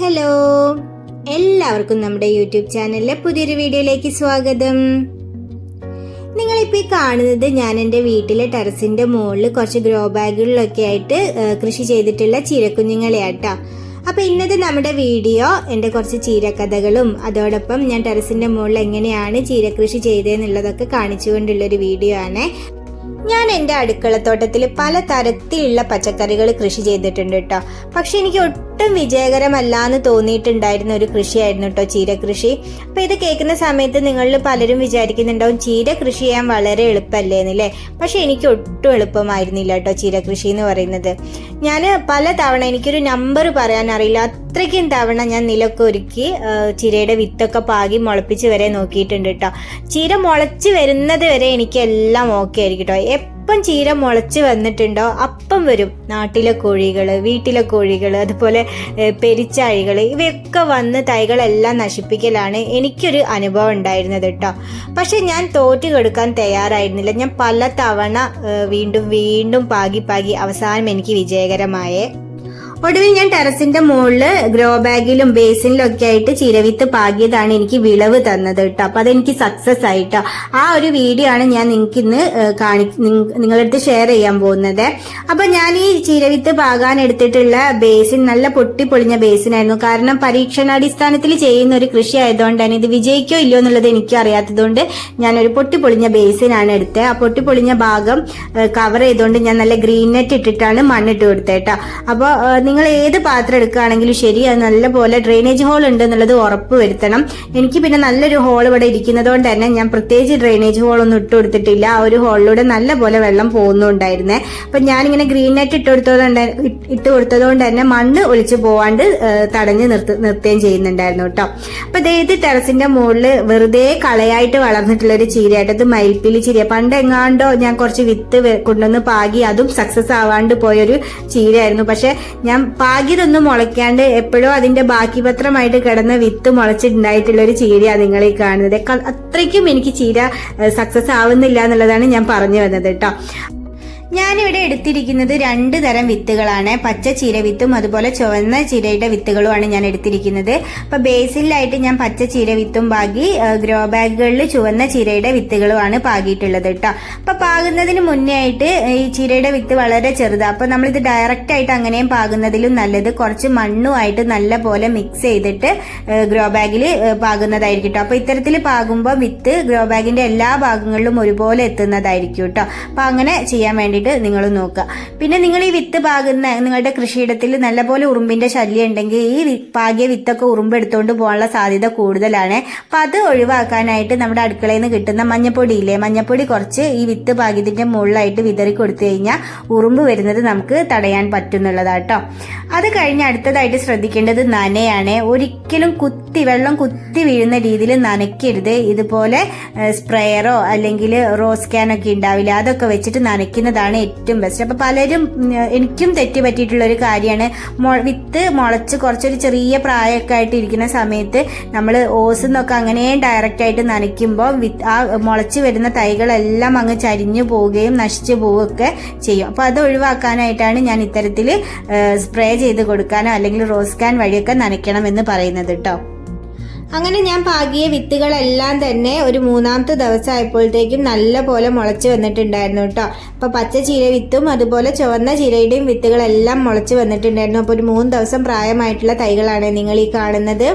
Hello എല്ലാവർക്കും നമ്മുടെ YouTube ചാനലിലെ പുതിയൊരു വീഡിയോയിലേക്ക് സ്വാഗതം. നിങ്ങളിപ്പോൾ ഈ കാണുന്നത് ഞാൻ എന്റെ വീട്ടിലെ ടെറസിന്റെ മുകളിൽ കുറച്ച് ഗ്രോ ബാഗുകളിലൊക്കെ ആയിട്ട് കൃഷി ചെയ്തിട്ടുള്ള ചീരക്കുഞ്ഞുങ്ങളെയാട്ടോ അപ്പോൾ ഇന്നത്തെ നമ്മുടെ വീഡിയോ എന്റെ കുറച്ച് ചീരക്കഥകളും അതോടൊപ്പം ഞാൻ ടെറസിന്റെ മുകളിൽ എങ്ങനെയാണ് ചീരകൃഷി ചെയ്തതെന്നുള്ളതൊക്കെ കാണിച്ചുകൊണ്ടുള്ളൊരു വീഡിയോ ആണ്. ഞാൻ എന്റെ അടുക്കളത്തോട്ടത്തിൽ പല തരത്തിലുള്ള പച്ചക്കറികൾ കൃഷി ചെയ്തിട്ടുണ്ട് കേട്ടോ. പക്ഷെ എനിക്ക് ഒട്ടും വിജയകരമല്ല എന്ന് തോന്നിയിട്ടുണ്ടായിരുന്ന ഒരു കൃഷിയായിരുന്നു കേട്ടോ ചീരകൃഷി. അപ്പൊ അപ്പോൾ ഇത് കേൾക്കുന്ന സമയത്ത് നിങ്ങളിൽ പലരും വിചാരിക്കുന്നുണ്ടാവും ചീര കൃഷി ചെയ്യാൻ വളരെ എളുപ്പമല്ലേന്നല്ലേ പക്ഷെ എനിക്ക് ഒട്ടും എളുപ്പമായിരുന്നില്ല കേട്ടോ ചീര കൃഷി എന്ന് പറയുന്നത്. ഞാൻ പല തവണ എനിക്കൊരു നമ്പർ പറയാൻ അറിയില്ല അത്രയ്ക്കും തവണ ഞാൻ നിലൊക്കെ ഒരുക്കി ചീരയുടെ വിത്തൊക്കെ പാകി മുളപ്പിച്ച് വരെ നോക്കിയിട്ടുണ്ട് കേട്ടോ ചീര മുളച്ച് വരുന്നത് വരെ എനിക്ക് എല്ലാം ഓക്കെ ആയിരിക്കും കേട്ടോ എപ്പം ചീര മുളച്ച് വന്നിട്ടുണ്ടോ? അപ്പം വരും. നാട്ടിലെ കോഴികൾ വീട്ടിലെ കോഴികൾ അതുപോലെ പെരിച്ചാഴികൾ ഇവയൊക്കെ വന്ന് തൈകളെല്ലാം നശിപ്പിക്കലാണ് എനിക്കൊരു അനുഭവം ഉണ്ടായിരുന്നത് കേട്ടോ. പക്ഷെ ഞാൻ തോറ്റ് കൊടുക്കാൻ തയ്യാറായിരുന്നില്ല. ഞാൻ പല തവണ വീണ്ടും വീണ്ടും പാകി പാകി അവസാനം എനിക്ക് വിജയകരമായേ ഒടുവിൽ ഞാൻ ടെറസിന്റെ മുകളിൽ ഗ്രോ ബാഗിലും ബേസിനിലും ഒക്കെ ആയിട്ട് ചിരവിത്ത് പാകിയതാണ് എനിക്ക് വിളവ് തന്നത് കേട്ടോ. അപ്പൊ അതെനിക്ക് സക്സസ് ആയിട്ടോ. ആ ഒരു വീഡിയോ ആണ് ഞാൻ നിങ്ങൾക്ക് ഇന്ന് കാണി നിങ്ങളടുത്ത് ഷെയർ ചെയ്യാൻ പോകുന്നത്. അപ്പൊ ഞാൻ ഈ ചിരവിത്ത് പാകാൻ എടുത്തിട്ടുള്ള ബേസിൻ നല്ല പൊട്ടിപ്പൊളിഞ്ഞ ബേസിനായിരുന്നു. കാരണം പരീക്ഷണാടിസ്ഥാനത്തിൽ ചെയ്യുന്ന ഒരു കൃഷി ആയതുകൊണ്ട് തന്നെ ഇത് വിജയിക്കോ ഇല്ലയോ എന്നുള്ളത് എനിക്ക് അറിയാത്തതുകൊണ്ട് ഞാനൊരു പൊട്ടിപ്പൊളിഞ്ഞ ബേസിനാണ് എടുത്തത്. ആ പൊട്ടിപ്പൊളിഞ്ഞ ഭാഗം കവർ ചെയ്തുകൊണ്ട് ഞാൻ നല്ല ഗ്രീൻ നെറ്റ് ഇട്ടിട്ടാണ് മണ്ണിട്ട് കൊടുത്തേട്ടോ അപ്പോൾ നിങ്ങൾ ഏത് പാത്രം എടുക്കുകയാണെങ്കിലും ശരി അത് നല്ലപോലെ ഡ്രെയിനേജ് ഹോൾ ഉണ്ട് എന്നുള്ളത് ഉറപ്പ് വരുത്തണം. എനിക്ക് പിന്നെ നല്ലൊരു ഹോൾ ഇവിടെ ഇരിക്കുന്നതുകൊണ്ട് തന്നെ ഞാൻ പ്രത്യേകിച്ച് ഡ്രെയിനേജ് ഹോൾ ഒന്നും ഇട്ട് കൊടുത്തിട്ടില്ല. ആ ഒരു ഹോളിലൂടെ നല്ലപോലെ വെള്ളം പോകുന്നുണ്ടായിരുന്നേ. അപ്പൊ ഞാനിങ്ങനെ ഗ്രീൻ നെറ്റ് ഇട്ട് കൊടുത്തതുകൊണ്ട് ഇട്ട് കൊടുത്തതുകൊണ്ട് തന്നെ മണ്ണ് ഒലിച്ചു പോവാണ്ട് തടഞ്ഞ് നിർത്ത നിർത്തുകയും ചെയ്യുന്നുണ്ടായിരുന്നു കേട്ടോ. അപ്പൊ ഇത് ടെറസിന്റെ മുകളിൽ വെറുതെ കളയായിട്ട് വളർന്നിട്ടുള്ള ഒരു ചീരയായിട്ട്. അത് മയിൽപ്പിലി ചീര പണ്ട് എങ്ങാണ്ടോ ഞാൻ കുറച്ച് വിത്ത് കൊണ്ടുവന്ന് പാകി അതും സക്സസ് ആവാണ്ട് പോയൊരു ചീരയായിരുന്നു. പക്ഷെ ഞാൻ പാകിയതൊന്നും മുളയ്ക്കാണ്ട് എപ്പോഴും അതിന്റെ ബാക്കി പത്രമായിട്ട് കിടന്ന വിത്ത് മുളച്ചിട്ടുണ്ടായിട്ടുള്ള ഒരു ചീരയാണ് നിങ്ങൾ ഈ കാണുന്നത് അത്രയ്ക്കും എനിക്ക് ചീര സക്സസ് ആവുന്നില്ല എന്നുള്ളതാണ് ഞാൻ പറഞ്ഞു വന്നത് കേട്ടോ. ഞാനിവിടെ എടുത്തിരിക്കുന്നത് രണ്ട് തരം വിത്തുകളാണ്. പച്ച ചീര വിത്തും അതുപോലെ ചുവന്ന ചീരയുടെ വിത്തുകളുമാണ് ഞാൻ എടുത്തിരിക്കുന്നത്. അപ്പൊ ബേസിലായിട്ട് ഞാൻ പച്ച ചീര വിത്തും പാകി ഗ്രോ ബാഗുകളിൽ ചുവന്ന ചീരയുടെ വിത്തുകളുമാണ് പാകിയിട്ടുള്ളത് കേട്ടോ അപ്പൊ പാകുന്നതിന് മുന്നേ ആയിട്ട് ഈ ചീരയുടെ വിത്ത് വളരെ ചെറുതാണ് അപ്പൊ നമ്മളിത് ഡയറക്റ്റ് ആയിട്ട് അങ്ങനെയും പാകുന്നതിലും നല്ലത് കുറച്ച് മണ്ണുമായിട്ട് നല്ല പോലെ മിക്സ് ചെയ്തിട്ട് ഗ്രോ ബാഗിൽ പാകുന്നതായിരിക്കും കേട്ടോ അപ്പൊ ഇത്തരത്തിൽ പാകുമ്പോൾ വിത്ത് ഗ്രോ ബാഗിന്റെ എല്ലാ ഭാഗങ്ങളിലും ഒരുപോലെ എത്തുന്നതായിരിക്കും കേട്ടോ അപ്പൊ അങ്ങനെ ചെയ്യാൻ വേണ്ടിയിട്ട് നിങ്ങൾ നോക്കുക. പിന്നെ നിങ്ങൾ ഈ വിത്ത് പാകുന്ന നിങ്ങളുടെ കൃഷിയിടത്തിൽ നല്ലപോലെ ഉറുമ്പിന്റെ ശല്യം ഉണ്ടെങ്കിൽ ഈ പാകിയ വിത്തൊക്കെ ഉറുമ്പ് എടുത്തുകൊണ്ട് പോകാനുള്ള സാധ്യത കൂടുതലാണ്. അപ്പം അത് ഒഴിവാക്കാനായിട്ട് നമ്മുടെ അടുക്കളയിൽ നിന്ന് കിട്ടുന്ന മഞ്ഞപ്പൊടി ഇല്ലേ മഞ്ഞപ്പൊടി കുറച്ച് ഈ വിത്ത് പാകിയതിന്റെ മുകളിലായിട്ട് വിതറി കൊടുത്തു കഴിഞ്ഞാൽ ഉറുമ്പ് വരുന്നത് നമുക്ക് തടയാൻ പറ്റുന്നുള്ളതാട്ടോ അത് കഴിഞ്ഞ് അടുത്തതായിട്ട് ശ്രദ്ധിക്കേണ്ടത് നനയാണ്. ഒരിക്കലും കുത്തി വെള്ളം കുത്തി വീഴുന്ന രീതിയിൽ നനയ്ക്കരുത്. ഇതുപോലെ സ്പ്രെയറോ അല്ലെങ്കിൽ റോസ് ക്യാനൊക്കെ ഉണ്ടാവില്ല. അതൊക്കെ വെച്ചിട്ട് നനയ്ക്കുന്നതാണ് ഏറ്റവും ബെസ്റ്റ് അപ്പോൾ പലരും എനിക്കും തെറ്റ് പറ്റിയിട്ടുള്ള ഒരു കാര്യമാണ്. വിത്ത് മുളച്ച് കുറച്ചൊരു ചെറിയ പ്രായമൊക്കെ ആയിട്ട് ഇരിക്കുന്ന സമയത്ത് നമ്മൾ ഓസ് എന്നൊക്കെ അങ്ങനെ ഡയറക്റ്റ് ആയിട്ട് നനയ്ക്കുമ്പോൾ വിത്ത് ആ മുളച്ച് വരുന്ന തൈകളെല്ലാം അങ്ങ് ചരിഞ്ഞു പോവുകയും നശിച്ചു പോവുകയൊക്കെ ചെയ്യും. അപ്പോൾ അത് ഒഴിവാക്കാനായിട്ടാണ് ഞാൻ ഇത്തരത്തിൽ സ്പ്രേ ചെയ്ത് കൊടുക്കാനോ അല്ലെങ്കിൽ റോസ് ക്യാൻ വഴിയൊക്കെ നനയ്ക്കണം എന്ന് പറയുന്നത് കേട്ടോ അങ്ങനെ ഞാൻ പാകിയ വിത്തുകളെല്ലാം തന്നെ ഒരു മൂന്നാമത്തെ ദിവസമായപ്പോഴത്തേക്കും നല്ല പോലെ മുളച്ച് വന്നിട്ടുണ്ടായിരുന്നു കേട്ടോ. അപ്പോൾ പച്ച ചീര വിത്തും അതുപോലെ ചുവന്ന ചീരയുടെയും വിത്തുകളെല്ലാം മുളച്ച് വന്നിട്ടുണ്ടായിരുന്നു. അപ്പോൾ ഒരു മൂന്ന് ദിവസം പ്രായമായിട്ടുള്ള തൈകളാണ് നിങ്ങൾ ഈ കാണുന്നത്.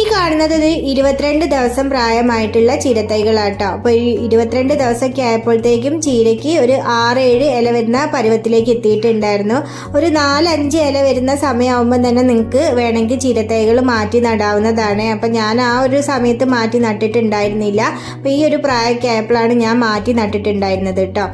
ഈ കാണുന്നത് ഇരുപത്തിരണ്ട് ദിവസം പ്രായമായിട്ടുള്ള ചീരത്തൈകളാട്ടോ അപ്പോൾ ഈ ഇരുപത്തിരണ്ട് ദിവസമൊക്കെ ആയപ്പോഴത്തേക്കും ചീരയ്ക്ക് ഒരു ആറ് ഏഴ് ഇല വരുന്ന പരുവത്തിലേക്ക് എത്തിയിട്ടുണ്ടായിരുന്നു. ഒരു നാലഞ്ച് ഇല വരുന്ന സമയമാകുമ്പോൾ തന്നെ നിങ്ങൾക്ക് വേണമെങ്കിൽ ചീരത്തൈകൾ മാറ്റി നടാവുന്നതാണ്. അപ്പം ഞാൻ ആ ഒരു സമയത്ത് മാറ്റി നട്ടിട്ടുണ്ടായിരുന്നില്ല. അപ്പോൾ ഈ ഒരു പ്രായമൊക്കെ ആയപ്പോഴാണ് ഞാൻ മാറ്റി നട്ടിട്ടുണ്ടായിരുന്നത് കേട്ടോ.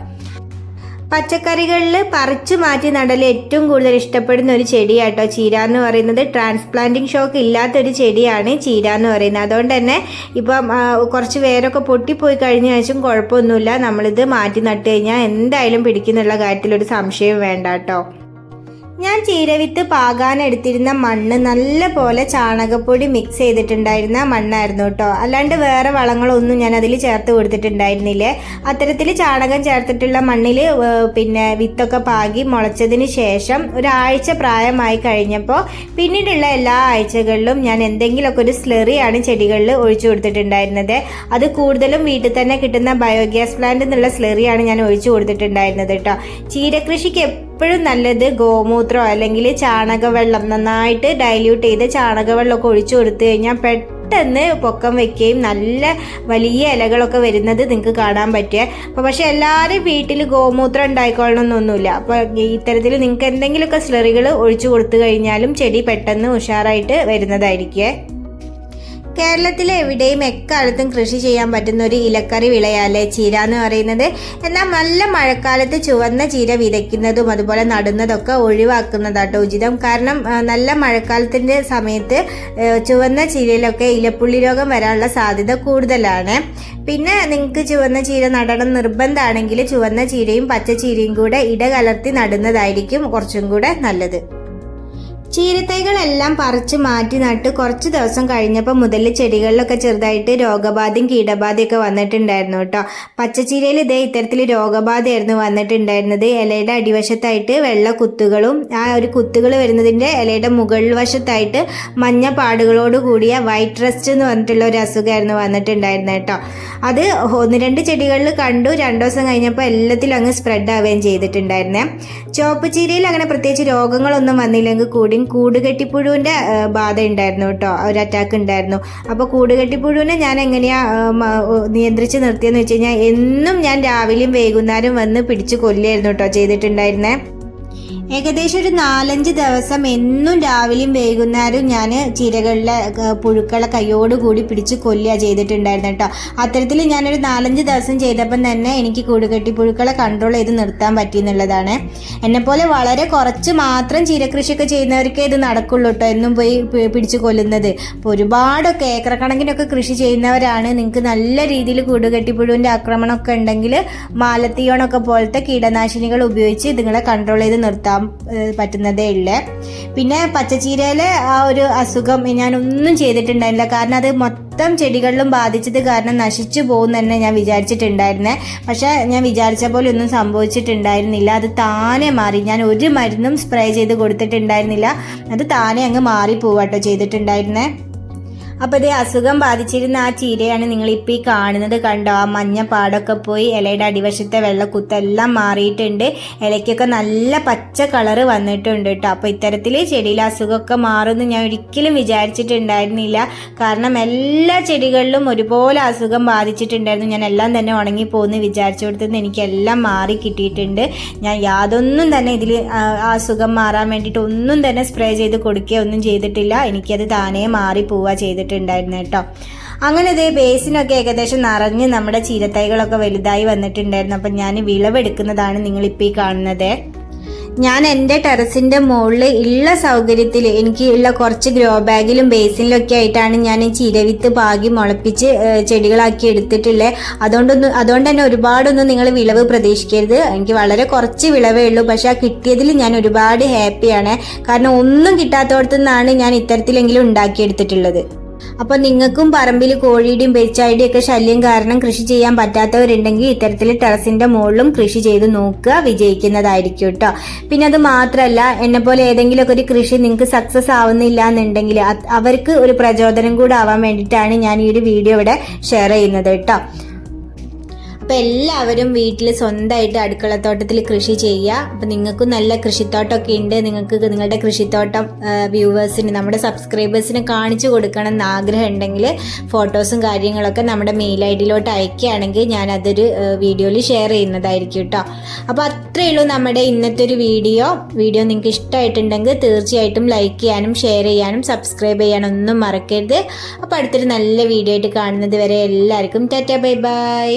പച്ചക്കറികളിൽ പറിച്ചു മാറ്റി നടൽ ഏറ്റവും കൂടുതൽ ഇഷ്ടപ്പെടുന്ന ഒരു ചെടിയാട്ടോ ചീര എന്ന് പറയുന്നത്. ട്രാൻസ്പ്ലാന്റിങ് ഷോക്ക് ഇല്ലാത്തൊരു ചെടിയാണ് ചീര എന്ന് പറയുന്നത്. അതുകൊണ്ട് തന്നെ ഇപ്പം കുറച്ച് വേരൊക്കെ പൊട്ടിപ്പോയി കഴിഞ്ഞ ശേഷം കുഴപ്പമൊന്നുമില്ല. നമ്മളിത് മാറ്റി നട്ട് കഴിഞ്ഞാൽ എന്തായാലും പിടിക്കുന്നുള്ള കാര്യത്തിലൊരു സംശയം വേണ്ട കേട്ടോ ഞാൻ ചീരവിത്ത് പാകാൻ എടുത്തിരുന്ന മണ്ണ് നല്ല പോലെ ചാണകപ്പൊടി മിക്സ് ചെയ്തിട്ടുണ്ടായിരുന്ന മണ്ണായിരുന്നു കേട്ടോ. അല്ലാണ്ട് വേറെ വളങ്ങളൊന്നും ഞാൻ അതിൽ ചേർത്ത് കൊടുത്തിട്ടുണ്ടായിരുന്നില്ലേ. അത്തരത്തിൽ ചാണകം ചേർത്തിട്ടുള്ള മണ്ണിൽ പിന്നെ വിത്തൊക്കെ പാകി മുളച്ചതിന് ശേഷം ഒരാഴ്ച പ്രായമായി കഴിഞ്ഞപ്പോൾ പിന്നീടുള്ള എല്ലാ ആഴ്ചകളിലും ഞാൻ എന്തെങ്കിലുമൊക്കെ ഒരു സ്ലെറിയാണ് ചെടികളിൽ ഒഴിച്ചു കൊടുത്തിട്ടുണ്ടായിരുന്നത്. അത് കൂടുതലും വീട്ടിൽ തന്നെ കിട്ടുന്ന ബയോഗ്യാസ് പ്ലാന്റ് എന്നുള്ള സ്ലെറിയാണ് ഞാൻ ഒഴിച്ചു കൊടുത്തിട്ടുണ്ടായിരുന്നത് കേട്ടോ. ചീരകൃഷിക്ക് എപ്പോഴും നല്ലത് ഗോമൂത്രം അല്ലെങ്കിൽ ചാണകവെള്ളം നന്നായിട്ട് ഡൈല്യൂട്ട് ചെയ്ത് ചാണകവെള്ളമൊക്കെ ഒഴിച്ചു കൊടുത്തു കഴിഞ്ഞാൽ പെട്ടെന്ന് പൊക്കം വെക്കുകയും നല്ല വലിയ ഇലകളൊക്കെ വരുന്നത് നിങ്ങൾക്ക് കാണാൻ പറ്റുക. അപ്പോൾ പക്ഷെ എല്ലാവരും വീട്ടിൽ ഗോമൂത്രം ഉണ്ടായിക്കൊള്ളണമെന്നൊന്നുമില്ല അപ്പോൾ ഇത്തരത്തിൽ നിങ്ങൾക്ക് എന്തെങ്കിലുമൊക്കെ സ്ലറികൾ ഒഴിച്ചു കൊടുത്തു കഴിഞ്ഞാലും ചെടി പെട്ടെന്ന് ഉഷാറായിട്ട് വരുന്നതായിരിക്കും. കേരളത്തിലെ എവിടെയും എക്കാലത്തും കൃഷി ചെയ്യാൻ പറ്റുന്ന ഒരു ഇലക്കറി വിളയാലേ ചീര എന്ന് പറയുന്നത്. എന്നാൽ നല്ല മഴക്കാലത്ത് ചുവന്ന ചീര വിതയ്ക്കുന്നതും അതുപോലെ നടുന്നതൊക്കെ ഒഴിവാക്കുന്നതാട്ടോ ഉചിതം. കാരണം നല്ല മഴക്കാലത്തിന്റെ സമയത്ത് ചുവന്ന ചീരയിലൊക്കെ ഇലപ്പുള്ളി രോഗം വരാനുള്ള സാധ്യത കൂടുതലാണ്. പിന്നെ നിങ്ങൾക്ക് ചുവന്ന ചീര നടണം നിർബന്ധമാണെങ്കിൽ ചുവന്ന ചീരയും പച്ച ചീരയും കൂടെ ഇടകലർത്തി നടുന്നതായിരിക്കും കുറച്ചും കൂടെ നല്ലത്. ചീരത്തൈകളെല്ലാം പറിച്ച് മാറ്റി നട്ട് കുറച്ച് ദിവസം കഴിഞ്ഞപ്പോൾ മുതൽ ചെടികളിലൊക്കെ ചെറുതായിട്ട് രോഗബാധയും കീടബാധയൊക്കെ വന്നിട്ടുണ്ടായിരുന്നു കേട്ടോ. പച്ചച്ചീരയിൽ ഇതേ ഇത്തരത്തിൽ രോഗബാധയായിരുന്നു വന്നിട്ടുണ്ടായിരുന്നത്. ഇലയുടെ അടിവശത്തായിട്ട് വെള്ള കുത്തുകളും ആ ഒരു കുത്തുകൾ വരുന്നതിന്റെ ഇലയുടെ മുകൾ വശത്തായിട്ട് മഞ്ഞ പാടുകളോട് കൂടിയ വൈറ്റ് റസ്റ്റ് എന്ന് പറഞ്ഞിട്ടുള്ള ഒരു അസുഖമായിരുന്നു വന്നിട്ടുണ്ടായിരുന്നത് കേട്ടോ. അത് ഒന്ന് രണ്ട് ചെടികളിൽ കണ്ടു. രണ്ടു ദിവസം കഴിഞ്ഞപ്പോൾ എല്ലാത്തിലും അങ്ങ് സ്പ്രെഡ് ആവുകയും ചെയ്തിട്ടുണ്ടായിരുന്നേ. ചുവപ്പ് ചീരയിൽ അങ്ങനെ പ്രത്യേകിച്ച് രോഗങ്ങളൊന്നും വന്നില്ലെങ്കിൽ കൂടി കൂടുകെട്ടിപ്പുഴുവിന്റെ ബാധ ഉണ്ടായിരുന്നു കേട്ടോ. ഒരു അറ്റാക്ക് ഉണ്ടായിരുന്നു. അപ്പോൾ കൂടുകെട്ടിപ്പുഴുവിനെ ഞാൻ എങ്ങനെയാണ് നിയന്ത്രിച്ച് നിർത്തിയെന്ന് വെച്ച് കഴിഞ്ഞാൽ എന്നും ഞാൻ രാവിലെയും വൈകുന്നേരം വന്ന് പിടിച്ച് കൊല്ലായിരുന്നു കേട്ടോ ചെയ്തിട്ടുണ്ടായിരുന്നേ. ഏകദേശം ഒരു നാലഞ്ച് ദിവസം എന്നും രാവിലെയും വൈകുന്നേരവും ഞാൻ ചീരകളിലെ പുഴുക്കളെ കൈയോടുകൂടി പിടിച്ച് കൊല്ലുക ചെയ്തിട്ടുണ്ടായിരുന്നു കേട്ടോ. അത്തരത്തിൽ ഞാനൊരു നാലഞ്ച് ദിവസം ചെയ്തപ്പം തന്നെ എനിക്ക് കൂടുകെട്ടി പുഴുക്കളെ കൺട്രോൾ ചെയ്ത് നിർത്താൻ പറ്റി എന്നുള്ളതാണ്. എന്നെപ്പോലെ വളരെ കുറച്ച് മാത്രം ചീരകൃഷിയൊക്കെ ചെയ്യുന്നവർക്കേ ഇത് നടക്കുള്ളൂ കേട്ടോ എന്നും പോയി പിടിച്ച് കൊല്ലുന്നത്. അപ്പോൾ ഒരുപാടൊക്കെ ഏക്കറക്കണക്കിനൊക്കെ കൃഷി ചെയ്യുന്നവരാണ്. നിങ്ങൾക്ക് നല്ല രീതിയിൽ കൂടുകെട്ടി പുഴുവിന്റെ ആക്രമണമൊക്കെ ഉണ്ടെങ്കിൽ മാലത്തിയോണൊക്കെ പോലത്തെ കീടനാശിനികൾ ഉപയോഗിച്ച് ഇതുങ്ങളെ കൺട്രോൾ ചെയ്ത് നിർത്താം ഉണ്ടാക്കാൻ പറ്റുന്നതേ ഉള്ളൂ പിന്നെ പച്ചച്ചീരയിലെ ആ ഒരു അസുഖം ഞാൻ ഒന്നും ചെയ്തിട്ടുണ്ടായില്ല കാരണം അത് മൊത്തം ചെടികളിലും ബാധിച്ചത് കാരണം നശിച്ചു പോകും തന്നെ ഞാൻ വിചാരിച്ചിട്ടുണ്ടായിരുന്നേ. പക്ഷെ ഞാൻ വിചാരിച്ച പോലെ ഒന്നും സംഭവിച്ചിട്ടുണ്ടായിരുന്നില്ല. അത് താനെ മാറി. ഞാൻ ഒരു മരുന്നും സ്പ്രേ ചെയ്ത് കൊടുത്തിട്ടുണ്ടായിരുന്നില്ല. അത് താനെ അങ്ങ് മാറി പോവാട്ടോ ചെയ്തിട്ടുണ്ടായിരുന്നേ. അപ്പോൾ ഇതേ അസുഖം ബാധിച്ചിരുന്ന ആ ചീരയാണ് നിങ്ങൾ ഇപ്പോൾ ഈ കാണുന്നത് കണ്ടോ? ആ മഞ്ഞ പാടൊക്കെ പോയി ഇലയുടെ അടിവശത്തെ വെള്ളക്കുത്തെല്ലാം മാറിയിട്ടുണ്ട്. ഇലയ്ക്കൊക്കെ നല്ല പച്ച കളറ് വന്നിട്ടുണ്ട് കേട്ടോ അപ്പോൾ ഇത്തരത്തിൽ ചെടിയിലെ അസുഖമൊക്കെ മാറുമെന്ന് ഞാൻ ഒരിക്കലും വിചാരിച്ചിട്ടുണ്ടായിരുന്നില്ല. കാരണം എല്ലാ ചെടികളിലും ഒരുപോലെ അസുഖം ബാധിച്ചിട്ടുണ്ടായിരുന്നു. ഞാൻ എല്ലാം തന്നെ ഉണങ്ങി പോകുന്നു വിചാരിച്ചു കൊടുത്തുനിന്ന് എനിക്കെല്ലാം മാറി കിട്ടിയിട്ടുണ്ട്. ഞാൻ യാതൊന്നും തന്നെ ഇതിൽ ആ അസുഖം മാറാൻ വേണ്ടിയിട്ട് ഒന്നും തന്നെ സ്പ്രേ ചെയ്ത് കൊടുക്കുകയോ ഒന്നും ചെയ്തിട്ടില്ല. എനിക്കത് താനേ മാറി പോവുക ചെയ്തിട്ട് ചെയ്തിട്ടുണ്ടായിരുന്നു കേട്ടോ അങ്ങനെ ഇതേ ബേസിനൊക്കെ ഏകദേശം നിറഞ്ഞ് നമ്മുടെ ചീരത്തൈകളൊക്കെ വലുതായി വന്നിട്ടുണ്ടായിരുന്നു. അപ്പം ഞാൻ വിളവെടുക്കുന്നതാണ് നിങ്ങളിപ്പോൾ ഈ കാണുന്നത്. ഞാൻ എന്റെ ടെറസിന്റെ മുകളിൽ ഉള്ള സൗകര്യത്തിൽ എനിക്ക് ഉള്ള കുറച്ച് ഗ്രോ ബാഗിലും ബേസിനിലൊക്കെ ആയിട്ടാണ് ഞാൻ ചീരവിത്ത് പാകി മുളപ്പിച്ച് ചെടികളാക്കി എടുത്തിട്ടുള്ളത് അതുകൊണ്ടൊന്നും അതുകൊണ്ട് തന്നെ ഒരുപാടൊന്നും നിങ്ങൾ വിളവ് പ്രതീക്ഷിക്കരുത്. എനിക്ക് വളരെ കുറച്ച് വിളവേ ഉള്ളൂ. പക്ഷേ ആ കിട്ടിയതിൽ ഞാൻ ഒരുപാട് ഹാപ്പിയാണ്. കാരണം ഒന്നും കിട്ടാത്തടത്തു നിന്നാണ് ഞാൻ ഇത്തരത്തിലെങ്കിലും ഉണ്ടാക്കിയെടുത്തിട്ടുള്ളത്. അപ്പൊ നിങ്ങൾക്കും പറമ്പിൽ കോഴിയുടെയും പെരിച്ചാഴിയുടെയും ഒക്കെ ശല്യം കാരണം കൃഷി ചെയ്യാൻ പറ്റാത്തവരുണ്ടെങ്കിൽ ഇത്തരത്തിൽ ടെറസിന്റെ മുകളിലും കൃഷി ചെയ്ത് നോക്കുക വിജയിക്കുന്നതായിരിക്കും കേട്ടോ പിന്നെ അത് മാത്രമല്ല എന്നെ പോലെ ഏതെങ്കിലുമൊക്കെ ഒരു കൃഷി നിങ്ങൾക്ക് സക്സസ് ആവുന്നില്ല എന്നുണ്ടെങ്കിൽ അവർക്ക് ഒരു പ്രചോദനം കൂടെ ആവാൻ വേണ്ടിയിട്ടാണ് ഞാൻ ഈ ഒരു വീഡിയോ ഇവിടെ ഷെയർ ചെയ്യുന്നത് കേട്ടോ അപ്പം എല്ലാവരും വീട്ടിൽ സ്വന്തമായിട്ട് അടുക്കളത്തോട്ടത്തിൽ കൃഷി ചെയ്യുക. അപ്പം നിങ്ങൾക്കും നല്ല കൃഷിത്തോട്ടമൊക്കെ ഉണ്ട്. നിങ്ങൾക്ക് നിങ്ങളുടെ കൃഷിത്തോട്ടം വ്യൂവേഴ്സിന് നമ്മുടെ സബ്സ്ക്രൈബേഴ്സിന് കാണിച്ചു കൊടുക്കണം എന്ന് ആഗ്രഹം ഉണ്ടെങ്കിൽ ഫോട്ടോസും കാര്യങ്ങളൊക്കെ നമ്മുടെ മെയിൽ ഐ ഡിയിലോട്ട് അയക്കുകയാണെങ്കിൽ ഞാൻ അതൊരു വീഡിയോയിൽ ഷെയർ ചെയ്യുന്നതായിരിക്കും കേട്ടോ. അപ്പോൾ അത്രയേ ഉള്ളൂ നമ്മുടെ ഇന്നത്തെ ഒരു വീഡിയോ. വീഡിയോ നിങ്ങൾക്ക് ഇഷ്ടമായിട്ടുണ്ടെങ്കിൽ തീർച്ചയായിട്ടും ലൈക്ക് ചെയ്യാനും ഷെയർ ചെയ്യാനും സബ്സ്ക്രൈബ് ചെയ്യാനും ഒന്നും മറക്കരുത്. അപ്പോൾ അടുത്തൊരു നല്ല വീഡിയോ ആയിട്ട് കാണുന്നത് വരെ എല്ലാവർക്കും ടാറ്റ ബൈ ബൈ.